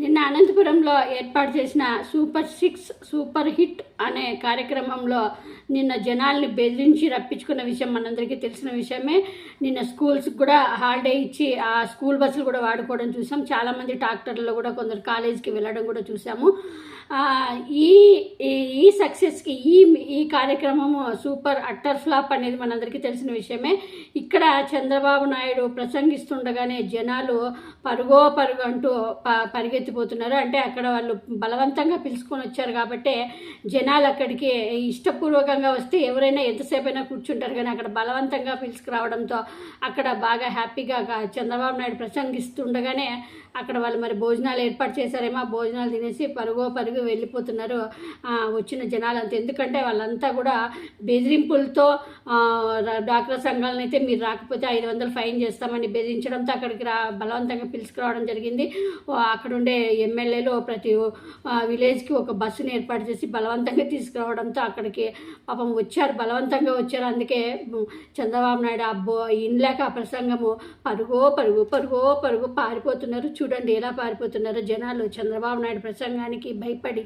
నిన్న అనంతపురంలో ఏర్పాటు చేసిన సూపర్ సిక్స్ సూపర్ హిట్ అనే కార్యక్రమంలో నిన్న జనాల్ని బెదిరించి రప్పించుకున్న విషయం మనందరికీ తెలిసిన విషయమే. నిన్న స్కూల్స్కి కూడా హాలిడే ఇచ్చి ఆ స్కూల్ బస్సులు కూడా వాడుకోవడం చూసాం. చాలామంది ట్రాక్టర్లో కూడా కొందరు కాలేజీకి వెళ్ళడం కూడా చూసాము. ఈ ఈ- ఈ సక్సెస్కి ఈ ఈ కార్యక్రమము సూపర్ అట్టర్ ఫ్లాప్ అనేది మనందరికీ తెలిసిన విషయమే. ఇక్కడ చంద్రబాబు నాయుడు ప్రసంగిస్తుండగానే జనాలు పరుగో పరుగు అంటూ ప పరిగెత్తిపోతున్నారు అంటే అక్కడ వాళ్ళు బలవంతంగా పిలుచుకొని వచ్చారు కాబట్టి జనాలు అక్కడికి ఇష్టపూర్వకంగా వస్తే ఎవరైనా ఎంతసేపైనా కూర్చుంటారు. కానీ అక్కడ బలవంతంగా పిలుచుకురావడంతో అక్కడ బాగా హ్యాపీగా చంద్రబాబు నాయుడు ప్రసంగిస్తుండగానే అక్కడ వాళ్ళు మరి భోజనాలు ఏర్పాటు చేశారేమో. భోజనాలు తినేసి పరుగో పరుగు వెళ్ళిపోతున్నారు. వచ్చిన వచ్చిన జనాలంతా. ఎందుకంటే వాళ్ళంతా కూడా బెదిరింపులతో ఆ, డ్వాక్రా సంఘాలను అయితే మీరు రాకపోతే ఐదు వందలు ఫైన్ చేస్తామని బెదిరించడంతో అక్కడికి రా బలవంతంగా పిలుచుకురావడం జరిగింది. అక్కడుండే అక్కడ ఉండే ఎమ్మెల్యేలు ప్రతి విలేజ్కి ఒక బస్సుని ఏర్పాటు చేసి బలవంతంగా తీసుకురావడంతో అక్కడికి పాపం వచ్చారు బలవంతంగా వచ్చారు. అందుకే చంద్రబాబు నాయుడు అబ్బో ఇన్లేక ఆ ప్రసంగము పరుగో పరుగు పరుగో పరుగు పారిపోతున్నారు. చూడండి ఎలా పారిపోతున్నారు జనాలు. చంద్రబాబు నాయుడు ప్రసంగానికి భయపడి